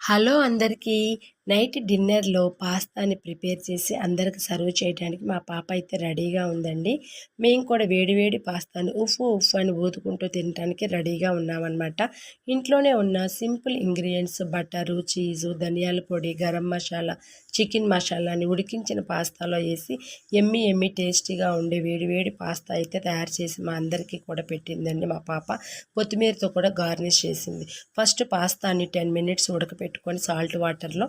Hello అందరికీ. Night డిన్నర్లో పాస్తాని prepare చేసి అందరికి సర్వ్ చేయడానికి మా పాప అయితే రెడీగా ఉందండి. మేము కూడా వేడివేడి పాస్తాని ఉఫ్ ఉఫ్ అని ఊదుకుంటూ తినడానికి రెడీగా ఉన్నామన్నమాట. ఇంట్లోనే ఉన్న సింపుల్ ఇంగ్రీడియంట్స్ బటరు చీజు ధనియాల పొడి గరం మసాలా చికెన్ మసాలాని ఉడికించిన పాస్తాలో వేసి ఎమ్మి ఎమ్మి టేస్టీగా ఉండే వేడివేడి పాస్తా అయితే తయారు చేసి మా అందరికీ కూడా పెట్టిందండి మా పాప. కొత్తిమీరతో కూడా గార్నిష్ చేసింది. ఫస్ట్ పాస్తాని టెన్ మినిట్స్ ఉడకపెట్టుకొని సాల్ట్ వాటర్లో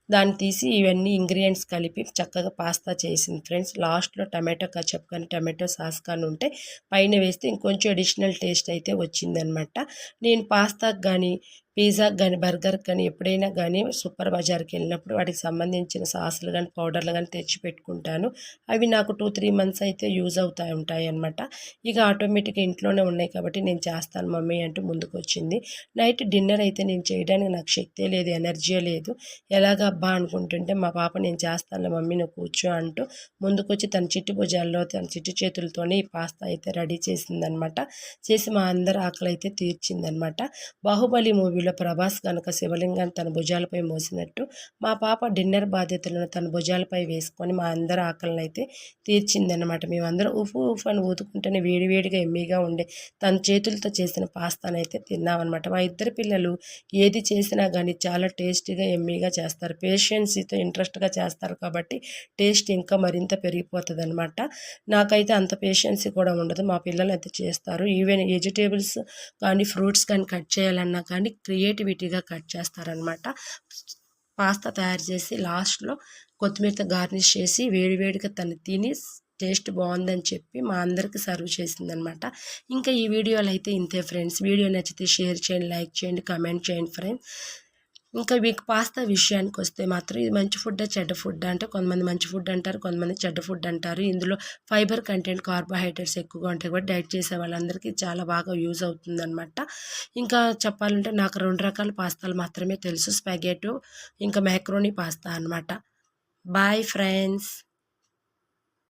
దాన్ని తీసి ఇవన్నీ ఇంగ్రీడియంట్స్ కలిపి చక్కగా పాస్తా చేసింది. ఫ్రెండ్స్ లాస్ట్లో టమాటో కచప్ కానీ టమాటో సాస్ కానీ ఉంటే పైన వేస్తే ఇంకొంచెం అడిషనల్ టేస్ట్ అయితే వచ్చిందనమాట. నేను పాస్తాకి కానీ పిజ్జాకి కానీ బర్గర్ కానీ ఎప్పుడైనా కానీ సూపర్ బజార్కి వెళ్ళినప్పుడు వాటికి సంబంధించిన సాసులు కానీ పౌడర్లు కానీ తెచ్చి పెట్టుకుంటాను. అవి నాకు టూ త్రీ మంత్స్ అయితే యూజ్ అవుతాయి ఉంటాయి అనమాట. ఇక ఆటోమేటిక్గా ఇంట్లోనే ఉన్నాయి కాబట్టి నేను చేస్తాను మమ్మీ అంటూ ముందుకు వచ్చింది నైట్ డిన్నర్ అయితే నేను చేయడానికి నాకు శక్తే లేదు ఎనర్జీ లేదు. ఎలాగ అబ్బా అనుకుంటుంటే మా పాప నేను చేస్తాను మమ్మీ నువ్వు కూర్చో అంటూ ముందుకొచ్చి తన చిట్టు భుజాల్లో తన చిట్టు చేతులతోనే ఈ పాస్తా అయితే రెడీ చేసిందనమాట. చేసి మా అందరి ఆకలి అయితే తీర్చిందనమాట. బాహుబలి మూవీలో ప్రభాస్ కనుక శివలింగాన్ని తన భుజాలపై మోసినట్టు మా పాప డిన్నర్ బాధ్యతలను తన భుజాలపై వేసుకొని మా అందరి ఆకలిని అయితే తీర్చిందనమాట. మేమందరం ఉఫు ఉఫ్ అని ఊతుకుంటేనే వేడివేడిగా ఎమ్మీగా ఉండే తన చేతులతో చేసిన పాస్తానైతే తిన్నామన్నమాట మా ఇద్దరు పిల్లలు ఏది చేసినా కానీ చాలా టేస్టీగా ఎమ్మీగా చేస్తారు. పేషెన్సీతో ఇంట్రెస్ట్గా చేస్తారు కాబట్టి టేస్ట్ ఇంకా మరింత పెరిగిపోతుంది అనమాట నాకైతే అంత పేషెన్సీ కూడా ఉండదు. మా పిల్లలు అయితే చేస్తారు. ఈవెన్ వెజిటేబుల్స్ కానీ ఫ్రూట్స్ కానీ కట్ చేయాలన్నా కానీ క్రియేటివిటీగా కట్ చేస్తారనమాట పాస్తా తయారు చేసి లాస్ట్లో కొత్తిమీరతో గార్నిష్ చేసి వేడివేడిగా తను తిని టేస్ట్ బాగుందని చెప్పి మా అందరికి సర్వ్ చేసిందనమాట ఇంకా ఈ వీడియోలు అయితే ఇంతే ఫ్రెండ్స్ వీడియో నచ్చితే షేర్ చేయండి లైక్ చేయండి కమెంట్ చేయండి ఫ్రెండ్స్ ఇంకా మీకు పాస్తా విషయానికి వస్తే మాత్రం ఇది మంచి ఫుడ్ చెడ్డ ఫుడ్ అంటే కొంతమంది మంచి ఫుడ్ అంటారు కొంతమంది చెడ్డ ఫుడ్ అంటారు. ఇందులో ఫైబర్ కంటెంట్ కార్బోహైడ్రేట్స్ ఎక్కువగా ఉంటాయి కూడా డైట్ చేసే వాళ్ళందరికీ చాలా బాగా యూజ్ అవుతుందన్నమాట. ఇంకా చెప్పాలంటే నాకు రెండు రకాల పాస్తాలు మాత్రమే తెలుసు స్పాగెటో ఇంకా మ్యాక్రోనీ పాస్తా అనమాట బాయ్ ఫ్రెండ్స్.